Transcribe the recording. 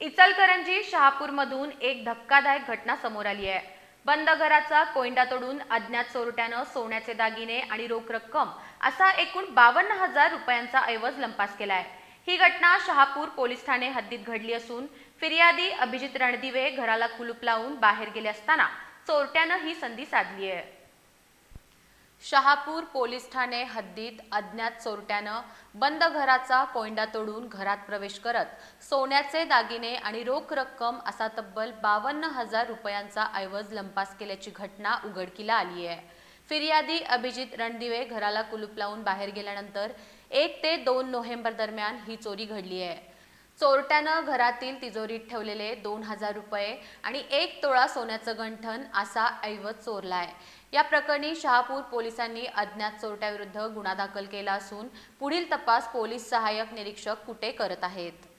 इचलकरंजी शहापूरमधून एक धक्कादायक घटना समोर आली आहे. बंद घराचा कोयंडा तोडून अज्ञात चोरट्यानं सोन्याचे दागिने आणि रोख रक्कम असा एकूण बावन्न हजार रुपयांचा ऐवज लंपास केलाय. ही घटना शहापूर पोलीस ठाणे हद्दीत घडली असून फिर्यादी अभिजित रणदिवे घराला कुलूप लावून बाहेर गेले असताना चोरट्यानं ही संधी साधली आहे. शहापूर पोलीस ठाणे हद्दीत अज्ञात चोरट्यानं बंद घराचा कोयंडा तोडून घरात प्रवेश करत सोन्याचे दागिने आणि रोख रक्कम असा तब्बल बावन्न हजार रुपयांचा ऐवज लंपास केल्याची घटना उघडकीला आली आहे. फिर्यादी अभिजित रणदिवे घराला कुलूप लावून बाहेर गेल्यानंतर एक ते दोन नोव्हेंबर दरम्यान ही चोरी घडली आहे. चोरट्यानं घरातील तिजोरीत ठेवलेले दोन हजार रुपये आणि एक तोळा सोन्याचं गंठन असा ऐवज चोरलाय. या प्रकरणी शहापूर पोलिसांनी अज्ञात चोरट्याविरुद्ध गुन्हा दाखल केला असून पुढील तपास पोलीस सहाय्यक निरीक्षक कुटे करत आहेत?